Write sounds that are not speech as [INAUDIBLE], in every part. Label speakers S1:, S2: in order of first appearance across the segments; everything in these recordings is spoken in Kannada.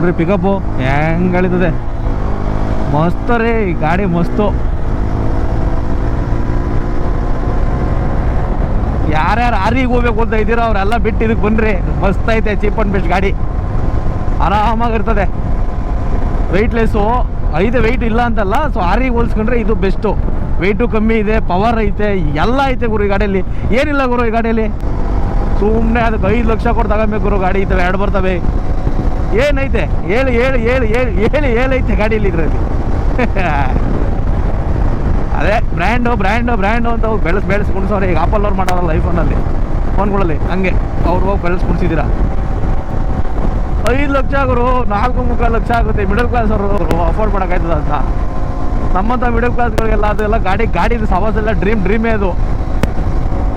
S1: ನೋಡ್ರಿ ಪಿಕಪ್ಪು ಹೆಂಗ್ ಗಳಿತದೆ ಮಸ್ತ್ ರೀ ಗಾಡಿ ಮಸ್ತು. ಯಾರ್ಯಾರು ಆರಿಗೆ ಹೋಗ್ಬೇಕು ಅಂತ ಇದ್ದೀರೋ ಅವರೆಲ್ಲ ಬಿಟ್ಟು ಇದಕ್ಕೆ ಬನ್ರಿ. ಮಸ್ತ್ ಐತೆ ಚೀಪ್ ಅಂಡ್ ಬೆಸ್ಟ್ ಗಾಡಿ. ಆರಾಮಾಗಿರ್ತದೆ. ವೆಯ್ಟ್ಲೆಸ್ಸು ಐದು ವೆಯ್ಟ್ ಇಲ್ಲ ಅಂತಲ್ಲ ಸೊ ಆರಿಗೆ ಹೋಲಿಸ್ಕೊಂಡ್ರೆ ಇದು ಬೆಸ್ಟು ವೆಯ್ಟು ಕಮ್ಮಿ ಇದೆ ಪವರ್ ಐತೆ, ಎಲ್ಲ ಐತೆ ಗುರು ಈ ಗಾಡಿಯಲ್ಲಿ. ಏನಿಲ್ಲ ಗುರು ಈ ಗಾಡಿಯಲ್ಲಿ. ಸುಮ್ಮನೆ ಅದಕ್ಕೆ ಐದು ಲಕ್ಷ ಕೊಟ್ಟು ತಗೊಬೇಕು ಗುರು, ಗಾಡಿ ಇದ್ದಾವೆ ಎರಡು ಬರ್ತವೆ. ಏನೈತೆ? ಹೇಳಿ ಹೇಳಿ ಹೇಳಿ ಹೇಳಿ ಹೇಳಿ, ಹೇಳೈತೆ ಗಾಡಿಯಲ್ಲಿ ಇದರಲ್ಲಿ. [LAUGHS] ಅದೇ, ಬ್ರ್ಯಾಂಡು ಬ್ರ್ಯಾಂಡು ಬ್ರ್ಯಾಂಡು ಅಂತ ಅವ್ರು ಬೆಳೆಸಿ ಬೆಳೆಸಿ ಕುಣಿಸೋರು ಈಗ ಆಪಲ್ ಅವ್ರು ಮಾಡೋರಲ್ಲ ಐಫೋನಲ್ಲಿ, ಫೋನ್ಗಳಲ್ಲಿ, ಹಂಗೆ. ಅವ್ರು ಹೋಗಿ ಬೆಳೆಸಿ ಕುಣಿಸಿದ್ದೀರಾ ಐದು ಲಕ್ಷ ಆಗೋರು ನಾಲ್ಕು ಮುಕ್ಕಾಲು ಲಕ್ಷ ಆಗುತ್ತೆ. ಮಿಡಲ್ ಕ್ಲಾಸ್ ಅವರು ಅಫೋರ್ಡ್ ಮಾಡೋಕ್ಕಾಯ್ತದ ಅಂತ. ನಮ್ಮಂಥ ಮಿಡಲ್ ಕ್ಲಾಸ್ಗಳಿಗೆಲ್ಲ ಅದೆಲ್ಲ ಗಾಡಿ ಗಾಡಿ ಸವಾಸೆಲ್ಲ ಡ್ರೀಮ್ ಡ್ರೀಮೇ ಅದು.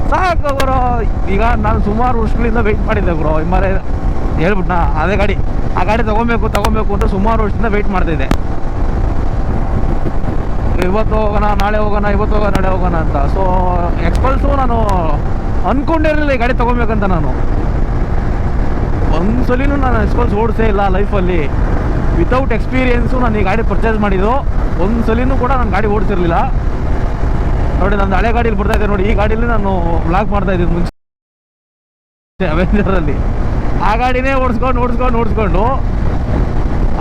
S1: ಸಾಕು ಗುರು. ಈಗ ನಾನು ಸುಮಾರು ವರ್ಷಗಳಿಂದ ವೆಯ್ಟ್ ಮಾಡಿದ್ದೆ ಗುರು. ಇಮ್ಮರೆ ಹೇಳ್ಬಿಟ್ನಾ? ಅದೇ ಗಾಡಿ. ಆ ಗಾಡಿ ತೊಗೊಬೇಕು ತೊಗೊಬೇಕು ಅಂತ ಸುಮಾರು ವರ್ಷದಿಂದ ವೆಯ್ಟ್ ಮಾಡ್ತಿದ್ದೆ ಇವತ್ತು ಹೋಗೋಣ, ನಾಳೆ ಹೋಗೋಣ, ಇವತ್ತು ಹೋಗೋಣ, ನಾಳೆ ಹೋಗೋಣ ಅಂತ. ಸೊ ಎಕ್ಸ್ಪಲ್ಸು ನಾನು ಅಂದ್ಕೊಂಡಿರಲಿಲ್ಲ ಈ ಗಾಡಿ ತೊಗೊಬೇಕಂತ ನಾನು. ಒಂದ್ಸಲಿನೂ ನಾನು ಎಕ್ಸ್ಪಲ್ಸ್ ಓಡಿಸೇ ಇಲ್ಲ ಲೈಫಲ್ಲಿ ವಿತೌಟ್ ಎಕ್ಸ್ಪೀರಿಯೆನ್ಸು ನಾನು ಈ ಗಾಡಿ ಪರ್ಚೇಸ್ ಮಾಡಿದ್ದು. ಒಂದ್ಸಲಿನೂ ಕೂಡ ನಾನು ಗಾಡಿ ಓಡಿಸಿರ್ಲಿಲ್ಲ. ನೋಡಿ ನನ್ನ ಹಳೆ ಗಾಡೀಲಿ ಬರ್ತಾ ಇದ್ದೆ ನೋಡಿ, ಈ ಗಾಡೀಲಿ ನಾನು ಬ್ಲಾಕ್ ಮಾಡ್ತಾ ಇದ್ದೀನಿ ಮುಂಚೆ. ಅವೆಂಜರಲ್ಲಿ ಆ ಗಾಡಿನೇ ಓಡಿಸ್ಕೊಂಡು ಓಡಿಸ್ಕೊಂಡು ಓಡಿಸ್ಕೊಂಡು.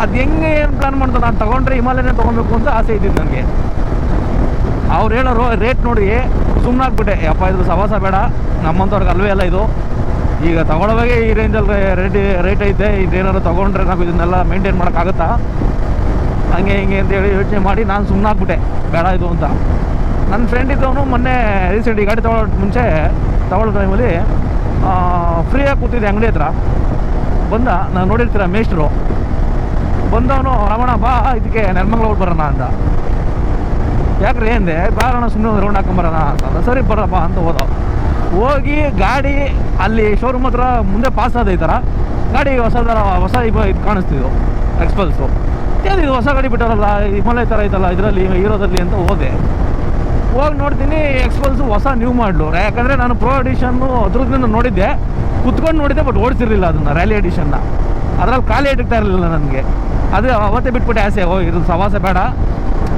S1: ಅದು ಹೆಂಗೆ ಏನು ಪ್ಲಾನ್ ಮಾಡ್ತಾರೆ ನಾನು ತೊಗೊಂಡ್ರೆ ಹಿಮಾಲಯನೇ ತೊಗೊಬೇಕು ಅಂತ ಆಸೆ ಇದ್ದಿದ್ದು ನನಗೆ. ಅವ್ರು ಹೇಳೋರು ರೇಟ್ ನೋಡಿ ಸುಮ್ಮನೆ ಆಗ್ಬಿಟ್ಟೆ. ಯಪ್ಪ, ಇದು ಸವಾಸ ಬೇಡ. ನಮ್ಮಂಥವ್ರಿಗೆ ಅಲ್ವೇ ಅಲ್ಲ ಇದು. ಈಗ ತೊಗೊಳೋವಾಗೆ ಈ ರೇಂಜಲ್ಲಿ ರೇಟ್ ರೇಟ್ ಐತೆ. ಇದೇನಾದ್ರು ತೊಗೊಂಡ್ರೆ ನಾವು ಇದನ್ನೆಲ್ಲ ಮೇಂಟೈನ್ ಮಾಡೋಕ್ಕಾಗುತ್ತಾ? ಹಂಗೆ, ಹಿಂಗೆ ಅಂತೇಳಿ ಯೋಚನೆ ಮಾಡಿ ನಾನು ಸುಮ್ಮನೆ ಆಗ್ಬಿಟ್ಟೆ. ಬೇಡ ಇದು ಅಂತ. ನನ್ನ ಫ್ರೆಂಡ್ ಇದ್ದವನು ಮೊನ್ನೆ ರೀಸೆಂಟ್ ಈ ಗಾಡಿ ತೊಗೊಳ್ಳೋ ಮುಂಚೆ ತಗೊಳ್ಳೋ ಟೈಮಲ್ಲಿ ಫ್ರೀಯಾಗಿ ಕೂತಿದ್ದೆ ಅಂಗಡಿ ಹತ್ರ. ಬಂದ, ನಾನು ನೋಡಿರ್ತೀರ ಮೇಷ್ಟ್ರು. ಬಂದವನು, ರಮಣ, ಬಾ ಇದಕ್ಕೆ ನೆಲಮಂಗ್ಲ ಹೋಗಿ ಬರೋಣ ಅಂತ ಯಾಕ್ರೆ? ಏನಿದೆ ಬಾರಣ ಸುಮ್ಮನೆ ಒಂದು ರೌಂಡ್ ಹಾಕೊಂಬರೋಣ ಅಂತ ಸರಿ ಬರಪ್ಪ ಅಂತ ಹೋದ ಹೋಗಿ ಗಾಡಿ, ಅಲ್ಲಿ ಶೋರೂಮ್ ಹತ್ರ ಮುಂದೆ ಪಾಸ್ ಆದ ಈ ಥರ ಗಾಡಿ ಹೊಸ ಥರ ಹೊಸ ಇದು ಕಾಣಿಸ್ತಿದ್ದು ಎಕ್ಸ್ಪಲ್ಸು ಏನು ಇದು ಹೊಸ ಗಾಡಿ ಬಿಟ್ಟಾರಲ್ಲ ಹಿಮಾಲಯ ಥರ ಐತಲ್ಲ, ಇದರಲ್ಲಿ, ಹೀರೋದಲ್ಲಿ ಅಂತ ಹೋದೆ. ಹೋಗಿ ನೋಡ್ತೀನಿ ಎಕ್ಸ್ಪಲ್ಸು ಹೊಸ ನ್ಯೂ ಮಾಡಲು ಯಾಕಂದರೆ ನಾನು ಪ್ರೋ ಎಡಿಷನ್ನು ಅದ್ರದ್ದು ನೋಡಿದ್ದೆ. ಕುತ್ಕೊಂಡು ನೋಡಿದ್ದೆ ಬಟ್ ಓಡಿಸಿರಲಿಲ್ಲ ಅದನ್ನು ರ್ಯಾಲಿ ಎಡಿಷನ್ನ ಅದರಲ್ಲಿ ಖಾಲಿ ಇಟ್ಟಿರ್ತಾ ಇರಲಿಲ್ಲ ನನಗೆ. ಅದು ಅವತ್ತೇ ಬಿಟ್ಬಿಟ್ಟೆ ಆಸೆ, ಓ, ಇದು ಸವಾಸ ಬೇಡ.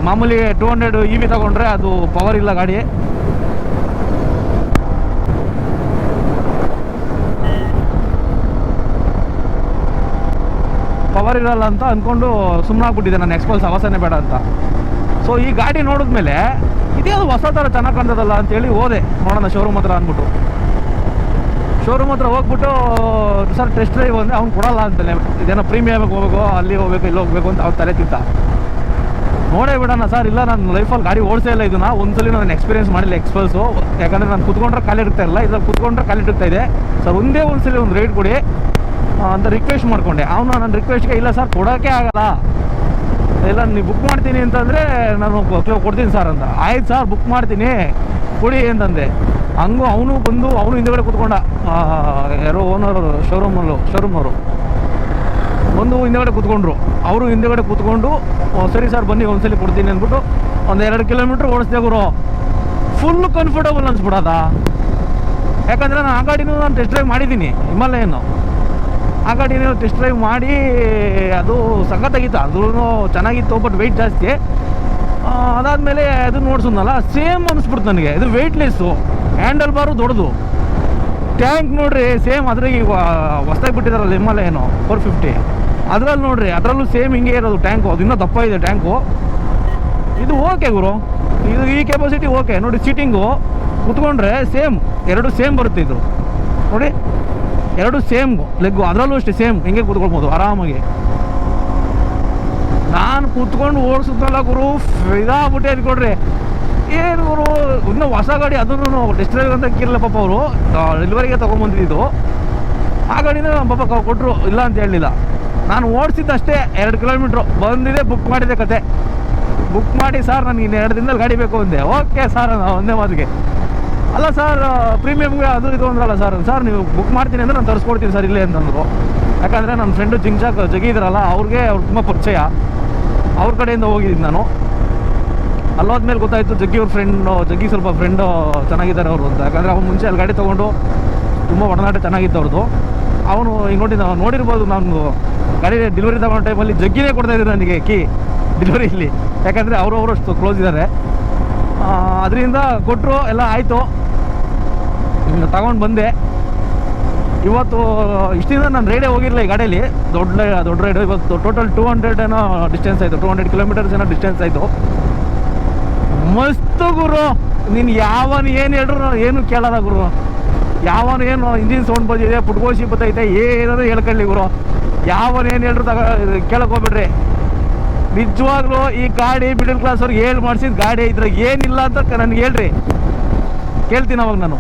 S1: ಮಾಮೂಲಿ ಟೂ ಹಂಡ್ರೆಡ್ ಇ ವಿ ತಗೊಂಡ್ರೆ ಅದು ಪವರ್ ಇಲ್ಲ ಗಾಡಿ. ಪವರ್ ಇರಲ್ಲ ಅಂತ ಅಂದ್ಕೊಂಡು ಸುಮ್ಮನೆ ಆಗ್ಬಿಟ್ಟಿದ್ದೆ ನಾನು ಎಕ್ಸ್ಪಲ್ಸ್ ಅವಸನೇ ಬೇಡ ಅಂತ. ಸೊ ಈ ಗಾಡಿ ನೋಡಿದ್ಮೇಲೆ ಇದೇನು ಹೊಸ ಥರ ಚೆನ್ನಾಗಿ ಕಾಣ್ತದಲ್ಲ ಅಂತೇಳಿ ಹೋದೆ ನೋಡೋಣ ಶೋರೂಮ್ ಹತ್ರ ಅಂದ್ಬಿಟ್ಟು. ಶೋರೂಮ್ ಹತ್ರ ಹೋಗ್ಬಿಟ್ಟು, ಸರ್ ಟೆಸ್ಟ್ ಡ್ರೈವ್ ಅಂದರೆ ಅವ್ನು ಕೊಡಲ್ಲ ಅಂತಾನೆ. ಇದೇನೋ ಪ್ರೀಮಿಯಮಿಗೆ ಹೋಗಬೇಕು, ಅಲ್ಲಿ ಹೋಗ್ಬೇಕು, ಇಲ್ಲಿ ಹೋಗ್ಬೇಕು ಅಂತ ಅವ್ನು ತಲೆ ತಿಂತ. ನೋಡೇ ಬಿಡೋಣ ಸರ್, ಇಲ್ಲ ನಾನು ಲೈಫಲ್ಲಿ ಗಾಡಿ ಓಡಿಸೇ ಇಲ್ಲ ಇದನ್ನ. ಒಂದ್ಸಲಿ ನಾನು ಎಕ್ಸ್ಪೀರಿಯನ್ಸ್ ಮಾಡಿಲ್ಲ ಎಕ್ಸ್ಪಲ್ಸು ಯಾಕಂದರೆ ನಾನು ಕುತ್ಕೊಂಡ್ರೆ ಕಾಲಿ ಇರ್ತಾ ಇಲ್ಲ. ಇದ್ರಲ್ಲಿ ಕುತ್ಕೊಂಡ್ರೆ ಕಾಲಿ ಇರ್ತಾ ಇದೆ. ಸರ್, ಒಂದೇ ಒಂದ್ಸಲಿ ಒಂದು ರೇಟ್ ಕೊಡಿ. ಅಂತ ರಿಕ್ವೆಸ್ಟ್ ಮಾಡಿಕೊಂಡೆ. ಅವನು ನನ್ನ ರಿಕ್ವೆಸ್ಟ್ಗೆ ಇಲ್ಲ ಸರ್ ಕೊಡೋಕ್ಕೆ ಆಗಲ್ಲ. ಇಲ್ಲ, ನೀವು ಬುಕ್ ಮಾಡ್ತೀನಿ ಅಂತಂದರೆ ನಾನು ಕೊಡ್ತೀನಿ ಸರ್ ಅಂತ. ಆಯ್ತು ಸರ್ ಬುಕ್ ಮಾಡ್ತೀನಿ. ಕೊಡಿ ಅಂತಂದೆ. ಹಂಗೂ ಅವನು ಬಂದು, ಅವನು ಹಿಂದೆಗಡೆ ಕೂತ್ಕೊಂಡ. ಯಾರೋ ಓನರ್ ಶೋರೂಮಲ್ಲೂ ಶೋರೂಮ್ ಅವರು. ಬಂದು ಹಿಂದೆಗಡೆ ಕೂತ್ಕೊಂಡ್ರು. ಅವರು ಹಿಂದೆಗಡೆ ಕೂತ್ಕೊಂಡು ಸರಿ ಸರ್ ಬನ್ನಿ, ಒಂದ್ಸಲಿ ಕೊಡ್ತೀನಿ ಅಂದ್ಬಿಟ್ಟು ಒಂದು ಎರಡು ಕಿಲೋಮೀಟ್ರ್ ಓಡಿಸ್ದೆ ಗುರು. ಫುಲ್ ಕಂಫರ್ಟಬಲ್ ಅನ್ಸ್ಬಿಡೋದ? ಯಾಕಂದರೆ ನಾನು ಆ ಗಾಡಿನೂ ನಾನು ಟೆಸ್ಟ್ ಡ್ರೈವ್ ಮಾಡಿದ್ದೀನಿ ಹಿಮಾಲಯನು ಆ ಗಾಡಿನೂ ಟೆಸ್ಟ್ ಡ್ರೈವ್ ಮಾಡಿ, ಅದು ಸಖತ್ತಾಗಿತ್ತು ಅದೂ ಚೆನ್ನಾಗಿತ್ತು ಬಟ್ ವೆಯ್ಟ್ ಜಾಸ್ತಿ. ಅದಾದಮೇಲೆ ಅದು ನೋಡ್ಸೋದಲ್ಲ ಸೇಮ್ ಅನಿಸ್ಬಿಡ್ತು ನನಗೆ. ಇದು ವೆಯ್ಟ್ಲೆಸ್ಸು ಹ್ಯಾಂಡಲ್ ಬಾರು ದೊಡ್ಡದು. ಟ್ಯಾಂಕ್ ನೋಡ್ರಿ ಸೇಮ್ ಅದ್ರಾಗ ಈಗ, ಹೊಸ್ದಾಗಿ ಬಿಟ್ಟಿದಾರಲ್ಲ ಹಿಮಾಲಯನು ಫೋರ್ ಫಿಫ್ಟಿ ಅದ್ರಲ್ಲಿ ನೋಡ್ರಿ, ಅದರಲ್ಲೂ ಸೇಮ್ ಹಿಂಗೆ ಇರೋದು ಟ್ಯಾಂಕು ಅದು ಇನ್ನೂ ದಪ್ಪ ಇದೆ ಟ್ಯಾಂಕು ಇದು ಓಕೆ ಗುರು. ಇದು ಈ ಕೆಪಾಸಿಟಿ ಓಕೆ ನೋಡಿ ಸೀಟಿಂಗು ಕುತ್ಕೊಂಡ್ರೆ ಸೇಮ್ ಎರಡು ಸೇಮ್ ಬರುತ್ತೆ ಇದು. ನೋಡಿ. ಎರಡು ಸೇಮ್ ಲೆಗ್ಗು ಅದರಲ್ಲೂ ಅಷ್ಟೇ ಸೇಮ್. ಹಿಂಗೆ ಕೂತ್ಕೊಳ್ಬೋದು, ಆರಾಮಾಗಿ. ನಾನು ಕೂತ್ಕೊಂಡು ಓಡಿಸಿದ್ನಲ್ಲ ಗುರು, ಇದಾಗ್ಬಿಟ್ಟೆ ಅಂದ್ಕೊಡ್ರಿ ಏನು ಗುರು, ಇನ್ನೂ ಹೊಸ ಗಾಡಿ ಅದನ್ನು ಡಿಸ್ಟ್ರೈವ್ ಅಂತ ಹಾಕಿರಲಿಲ್ಲ ಪಾಪ ಅವರು. ಡೆಲಿವರಿಗೆ ತೊಗೊಂಬಂದಿದ್ದು ಆ ಗಾಡಿನ ಪಾಪ ಕ- ಕೊಟ್ಟರು ಇಲ್ಲ ಅಂತ ಹೇಳಲಿಲ್ಲ. ನಾನು ಓಡಿಸಿದ್ದಷ್ಟೇ ಎರಡು ಕಿಲೋಮೀಟ್ರು ಬಂದಿದೆ ಬುಕ್ ಮಾಡಿದೆ ಕತೆ. ಬುಕ್ ಮಾಡಿ, ಸರ್, ನನಗೆ ಇನ್ನು ಎರಡು ದಿನದಲ್ಲಿ ಗಾಡಿ ಬೇಕು ಅಂದೆ. ಓಕೆ ಸರ್ ಒಂದೇ ಮಾತಿಗೆ. ಅಲ್ಲ ಸರ್ ಪ್ರೀಮಿಯಮ್ಗೆ ಅದು ಇದು ಅಂದ್ರಲ್ಲ ಸರ್ ಸರ್ ನೀವು ಬುಕ್ ಮಾಡ್ತೀನಿ ಅಂದರೆ ನಾನು ತರಿಸ್ಕೊಡ್ತೀನಿ ಸರ್ ಇಲ್ಲೇ ಅಂತಂದರು. ಯಾಕಂದರೆ ನನ್ನ ಫ್ರೆಂಡು ಜಿಂಗ್ಜಾಕ್ ಜಗಿದ್ರಲ್ಲ ಅವ್ರಿಗೆ ಅವ್ರು ತುಂಬ ಪರಿಚಯ. ಅವ್ರ ಕಡೆಯಿಂದ ಹೋಗಿದ್ದೀನಿ ನಾನು. ಅಲ್ಲೋದ್ಮೇಲೆ ಗೊತ್ತಾಯಿತು ಜಗ್ಗಿ ಅವ್ರ ಫ್ರೆಂಡು ಜಗ್ಗಿ ಸ್ವಲ್ಪ ಫ್ರೆಂಡು ಚೆನ್ನಾಗಿದ್ದಾರೆ ಅವರು ಅಂತ. ಯಾಕಂದರೆ ಅವ್ನು ಮುಂಚೆ ಅಲ್ಲಿ ಗಾಡಿ ತೊಗೊಂಡು ತುಂಬ ಒಡನಾಟ ಚೆನ್ನಾಗಿತ್ತು ಅವ್ರದ್ದು ಅವನು ಈಗ ನೋಡಿ, ನಾವು ನೋಡಿರ್ಬೋದು ನಾನು ಗಾಡಿ ಡೆಲಿವರಿ ತಗೊಂಡ ಟೈಮಲ್ಲಿ ಜಗ್ಗಿನೇ ಕೊಡ್ತಾ ಇದ್ರು ನನಗೆ ಕೀ ಡೆಲಿವರಿಲಿ ಯಾಕಂದರೆ ಅವರು ಅವರು ಅಷ್ಟು ಕ್ಲೋಸ್ ಇದ್ದಾರೆ ಅದರಿಂದ ಕೊಟ್ಟರು ಎಲ್ಲ ಆಯಿತು. ತಗೊಂಡು ಬಂದೆ. ಇವತ್ತು ಇಷ್ಟಿಂದ ನಾನು ರೈಡೇ ಹೋಗಿರಲಿಲ್ಲ ಈ ಗಾಡಿಯಲ್ಲಿ ದೊಡ್ಡ ದೊಡ್ಡ ರೈಡು ಇವತ್ತು ಟೋಟಲ್ ಟೂ ಹಂಡ್ರೆಡ್ ಏನೋ ಡಿಸ್ಟೆನ್ಸ್ ಆಯಿತು. ಟೂ ಹಂಡ್ರೆಡ್ ಕಿಲೋಮೀಟರ್ಸ್ ಏನೋ ಡಿಸ್ಟೆನ್ಸ್ ಆಯಿತು. ಮಸ್ತ್ ಗುರು. ನೀನು ಯಾವನು ಏನು ಹೇಳ್ರು ಏನು ಕೇಳಲ್ಲ ಗುರು. ಯಾವನು ಏನು ಇಂಜಿನ್ ಸೌಂಡ್ ಬಂದಿದೆ ಪುಟ್ಕೋಶಿ ಬತ್ತೈತೆ ಏನಾದ್ರು ಹೇಳ್ಕೊಳ್ಳಿ ಗುರು. ಯಾವನು ಏನು ಹೇಳ್ರು ತಗ ಕೇಳಕ್ಕೋಗ್ಬಿಡ್ರಿ ನಿಜವಾಗ್ಲೂ ಈ ಗಾಡಿ ಮಿಡಲ್ ಕ್ಲಾಸ್ ಅವ್ರಿಗೆ ಹೇಳಿ ಮಾಡಿಸಿದ ಗಾಡಿ ಇದ್ರಾಗ ಏನಿಲ್ಲ ಅಂತ ನನಗೆ ಹೇಳ್ರಿ. ಕೇಳ್ತೀನಿ ಅವಾಗ ನಾನು.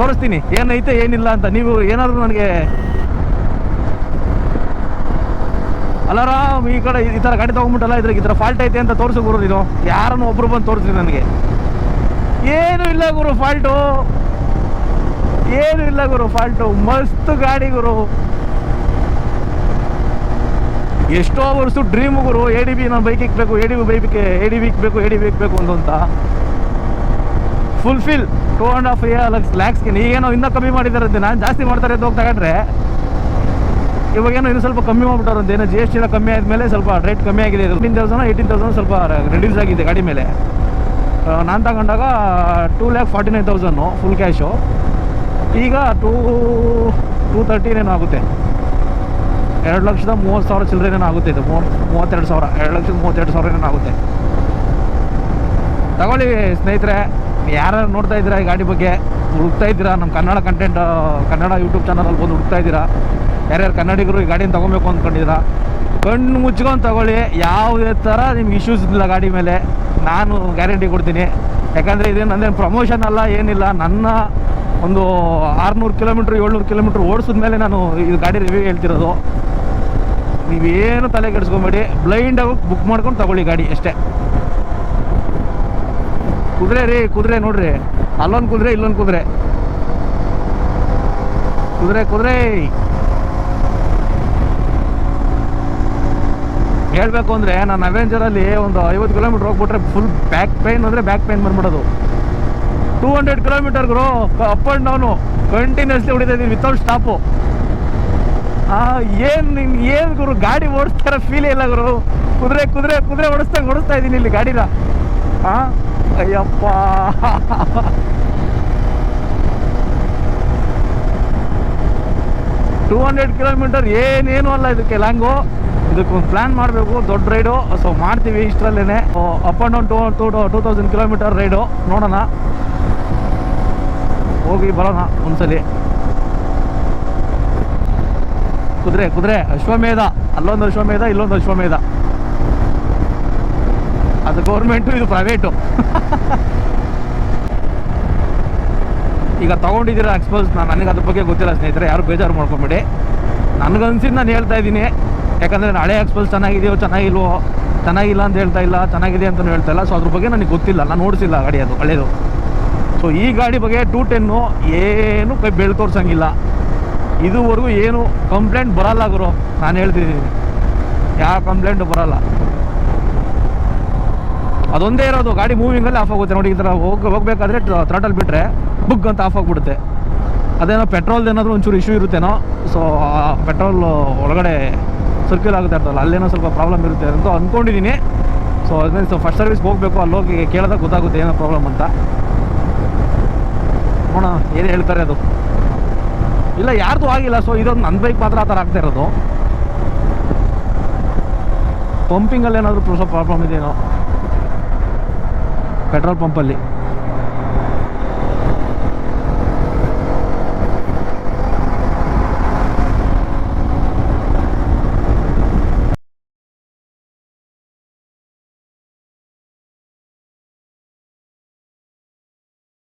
S1: ತೋರಿಸ್ತೀನಿ. ಏನೈತೆ, ಏನಿಲ್ಲ ಅಂತ. ನೀವು ಏನಾದರೂ ನನಗೆ ಅಲಾರಾಮ್, ಈ ಕಡೆ ಈ ಥರ ಗಾಡಿ ತೊಗೊಂಬಿಟ್ಟಲ್ಲ ಇದ್ರಾಗ ಈ ಥರ ಫಾಲ್ಟ್ ಐತೆ ಅಂತ ತೋರಿಸು ಗುರು ಇದು ಯಾರನ್ನು ಒಬ್ರು ಬಂದು ತೋರಿಸ್ರಿ ನನಗೆ. ಏನು ಇಲ್ಲ ಗುರು ಫಾಲ್ಟು ಏನು ಇಲ್ಲ ಗುರು ಫಾಲ್ಟು ಮಸ್ತ್ ಗಾಡಿ ಗುರು. ಎಷ್ಟೋ ವರ್ಷ ಡ್ರೀಮ್ ಗುರು. ಎ ಡಿ ಬಿ ನಾನು bike ಇಕ್ಬೇಕು A D B bike A D B ಇಕ್ಬೇಕು A D ಇಕ್ಬೇಕು ಅಂತ. Fulfil two and half year ಲ್ಯಾಕ್ಸ್ಗೆ ಈಗೇನೋ ಇನ್ನೂ ಕಮ್ಮಿ ಮಾಡಿದಾರಂತೆ ನಾನು ಜಾಸ್ತಿ ಮಾಡ್ತಾರೆ ಅಂತ ಹೋಗಿ ತಗೊಂಡ್ರೆ ಇವಾಗೇನೋ ಇನ್ನೂ ಸ್ವಲ್ಪ ಕಮ್ಮಿ ಮಾಡ್ಬಿಟ್ಟಾರಂತೆ ಏನೋ ಜಿ ಎಸ್ ಟಿ ಎಲ್ಲ ಕಮ್ಮಿ ಆದಮೇಲೆ ಸ್ವಲ್ಪ ರೇಟ್ ಕಮ್ಮಿ ಆಗಿದೆ. ಫಿಫ್ಟೀನ್ ತೌಸಂಡ್ ಏಯ್ಟೀನ್ ತೌಸಂಡ್ ಸ್ವಲ್ಪ ರಿಡ್ಯೂಸ್ ಆಗಿದೆ ಗಾಡಿ ಮೇಲೆ. ನಾನು ತಗೊಂಡಾಗ two lakh forty nine thousand full cash ಈಗ ಟೂ ಟೂ ತರ್ಟಿನೇನೋ ಆಗುತ್ತೆ. ಎರಡು ಲಕ್ಷದ ಮೂವತ್ತು ಸಾವಿರ ಚಿಲ್ಲರೆನೇನೋ ಆಗುತ್ತೆ ಇದು. ಮೂವತ್ತು ಮೂವತ್ತೆರಡು ಸಾವಿರ, ಎರಡು ಲಕ್ಷದ ಮೂವತ್ತೆರಡು ಸಾವಿರ ಏನೋ ಆಗುತ್ತೆ. ತಗೊಳ್ಳಿ ಸ್ನೇಹಿತರೆ. ಯಾರು ನೋಡ್ತಾ ಇದ್ದೀರಾ ಈ ಗಾಡಿ ಬಗ್ಗೆ? ಹುಡುಕ್ತಾ ಇದ್ದೀರಾ? ನಮ್ಮ ಕನ್ನಡ ಕಂಟೆಂಟ್ ಕನ್ನಡ ಯೂಟ್ಯೂಬ್ ಚಾನಲಲ್ಲಿ ಬಂದು ಹುಡುಕ್ತಾ ಇದ್ದೀರಾ? ಯಾರ್ಯಾರು ಕನ್ನಡಿಗರು ಈ ಗಾಡಿನ ತೊಗೊಬೇಕು ಅಂದ್ಕೊಂಡಿದ್ದೀರಾ ಕಣ್ಣು ಮುಚ್ಕೊಂಡು ತಗೊಳ್ಳಿ. ಯಾವುದೇ ಥರ ನಿಮ್ಗೆ ಇಶ್ಯೂಸ್ ಇಲ್ಲ ಗಾಡಿ ಮೇಲೆ. ನಾನು ಗ್ಯಾರಂಟಿ ಕೊಡ್ತೀನಿ. ಯಾಕಂದರೆ ಇದೇನು ನಂದೇನು ಪ್ರಮೋಷನ್ ಅಲ್ಲ, ಏನಿಲ್ಲ. ನನ್ನ ಒಂದು ಆರುನೂರು ಕಿಲೋಮೀಟ್ರ್ ಏಳ್ನೂರು ಕಿಲೋಮೀಟ್ರ್ ಓಡಿಸಿದ ಮೇಲೆ ನಾನು ಇದು ಗಾಡಿ ರಿವ್ಯೂ ಹೇಳ್ತಿರೋದು. ನೀವೇನು ತಲೆ ಕೆಡಿಸ್ಕೊಬೇಡಿ. ಬ್ಲೈಂಡಾಗಿ ಬುಕ್ ಮಾಡ್ಕೊಂಡು ತಗೊಳ್ಳಿ ಗಾಡಿ ಅಷ್ಟೇ. ಕುದುರೆ ರೀ, ಕುದುರೆ ನೋಡ್ರಿ. ಅಲ್ಲೊಂದು ಕುದುರೆ, ಇಲ್ಲೊಂದು ಕುದುರೆ. ಕುದುರೆ ಕುದುರೆ. ಹೇಳ್ಬೇಕು ಅಂದ್ರೆ ನಾನು ಅವೆಂಜರಲ್ಲಿ ಒಂದು ಐವತ್ತು ಕಿಲೋಮೀಟರ್ ಹೋಗ್ಬಿಟ್ರೆ ಫುಲ್ ಬ್ಯಾಕ್ ಪೈನ್ ಅಂದ್ರೆ ಬ್ಯಾಕ್ ಪೈನ್ ಬಂದ್ಬಿಡೋದು. ಟೂ ಹಂಡ್ರೆಡ್ ಕಿಲೋಮೀಟರ್ ಗುರು ಅಪ್ ಆ್ಯಂಡ್ ಡೌನು ಕಂಟಿನ್ಯೂಸ್ಲಿ ಹೊಡಿತಾ ಇದ್ದೀನಿ ವಿತೌಟ್ ಸ್ಟಾಪು ಏನು ನಿಮ್ ಏನು ಗುರು, ಗಾಡಿ ಓಡಿಸ್ತಾರ ಫೀಲ್ ಇಲ್ಲ ಗುರು. ಕುದುರೆ ಕುದುರೆ ಕುದುರೆ ಓಡಿಸ್ತಾ ಓಡಿಸ್ತಾ ಇದ್ದೀನಿ ಇಲ್ಲಿ ಗಾಡಿನ. ಹಾಂ ಅಯ್ಯಪ್ಪ. ಟೂ ಹಂಡ್ರೆಡ್ ಕಿಲೋಮೀಟರ್ ಏನೇನು ಅಲ್ಲ ಇದಕ್ಕೆ ಲಾಂಗು ಇದಕ್ಕೆ ಒಂದು ಪ್ಲ್ಯಾನ್ ಮಾಡಬೇಕು, ದೊಡ್ಡ ರೈಡು ಸೊ ಮಾಡ್ತೀವಿ ಇಷ್ಟರಲ್ಲೇ up and down two two two thousand kilometre ride ನೋಡೋಣ. ಹೋಗಿ ಬರೋಣ ಒಂದ್ಸಲಿ. ಕುದುರೆ ಕುದುರೆ, ಅಶ್ವಮೇಧ. ಅಲ್ಲೊಂದು ಅಶ್ವಮೇಧ, ಇಲ್ಲೊಂದು ಅಶ್ವಮೇಧ. ಅದು ಗೌರ್ಮೆಂಟು ಇದು ಪ್ರೈವೇಟು ಈಗ ತೊಗೊಂಡಿದ್ದೀರ ಎಕ್ಸ್ಪೋಸ್ ನಾನು ನನಗೆ ಅದ್ರ ಬಗ್ಗೆ ಗೊತ್ತಿಲ್ಲ ಸ್ನೇಹಿತರೆ, ಯಾರು ಬೇಜಾರು ಮಾಡ್ಕೊಬೇಡಿ. ನನಗನ್ಸಿದ್ದು ನಾನು ಹೇಳ್ತಾ ಇದ್ದೀನಿ. ಯಾಕಂದರೆ ಹಳೆ ಎಕ್ಸ್ಪೋಸ್ ಚೆನ್ನಾಗಿದೆಯೋ, ಚೆನ್ನಾಗಿಲ್ವೋ, ಚೆನ್ನಾಗಿಲ್ಲ ಅಂತ ಹೇಳ್ತಾ ಇಲ್ಲ, ಚೆನ್ನಾಗಿದೆ ಅಂತಲೂ ಹೇಳ್ತಾ ಇಲ್ಲ. ಸೊ ಅದ್ರ ಬಗ್ಗೆ ನನಗೆ ಗೊತ್ತಿಲ್ಲ. ನಾನು ಓಡಿಸಿಲ್ಲ ಗಾಡಿ ಅದು ಹಳೇದು ಸೊ ಈ ಗಾಡಿ ಬಗ್ಗೆ ಟೂ ಟೆನ್ನು ಏನು ಕೈ ಬೆಳ್ ತೋರ್ಸಂಗಿಲ್ಲ. ಇದುವರೆಗೂ ಏನು ಕಂಪ್ಲೇಂಟ್ ಬರಲ್ಲ ಗುರು. ನಾನು ಹೇಳ್ತಿದ್ದೀನಿ. ಯಾವ ಕಂಪ್ಲೇಂಟು ಬರಲ್ಲ. ಅದೊಂದೇ ಇರೋದು, ಗಾಡಿ ಮೂವಿಂಗಲ್ಲಿ ಆಫ್ ಆಗುತ್ತೆ. ನೋಡಿ ಈ ಥರ ಹೋಗಿ, ಹೋಗ್ಬೇಕಾದ್ರೆ ಥ್ರಾಟಲ್ ಬಿಟ್ಟರೆ ಬುಗ್ ಅಂತ ಆಫ್ ಆಗಿಬಿಡುತ್ತೆ. ಅದೇನೋ ಪೆಟ್ರೋಲ್ ಏನಾದರೂ ಒಂಚೂರು ಇಶ್ಯೂ ಇರುತ್ತೇನೋ ಸೊ ಪೆಟ್ರೋಲ್ ಒಳಗಡೆ ಸರ್ಕ್ಯೂಲ್ ಆಗುತ್ತೆ ಇರ್ತಲ್ಲ ಅಲ್ಲೇನೋ ಸ್ವಲ್ಪ ಪ್ರಾಬ್ಲಮ್ ಇರುತ್ತೆ ಅಂತ ಅಂದ್ಕೊಂಡಿದ್ದೀನಿ ಸೊ ಅದನ್ನ ಸೊ ಫಸ್ಟ್ ಸರ್ವಿಸ್ ಹೋಗಬೇಕು ಅಲ್ಲಿ ಹೋಗಿ ಕೇಳಿದಾಗ ಗೊತ್ತಾಗುತ್ತೆ ಏನೋ ಪ್ರಾಬ್ಲಮ್ ಅಂತ. ನೋಡೋಣ, ಏನು ಹೇಳ್ತಾರೆ ಅದು. ಇಲ್ಲ, ಯಾರ್ದು ಆಗಿಲ್ಲ ಸೊ ಇದೊಂದು ನನ್ನ ಬೈಕ್ ಮಾತ್ರ ಆ ಥರ ಆಗ್ತಾ ಇರೋದು. ಪಂಪಿಂಗಲ್ಲಿ ಏನಾದರೂ ಸ್ವಲ್ಪ ಪ್ರಾಬ್ಲಮ್ ಇದೆಯೇನೋ. ಪೆಟ್ರೋಲ್ ಪಂಪಲ್ಲಿ.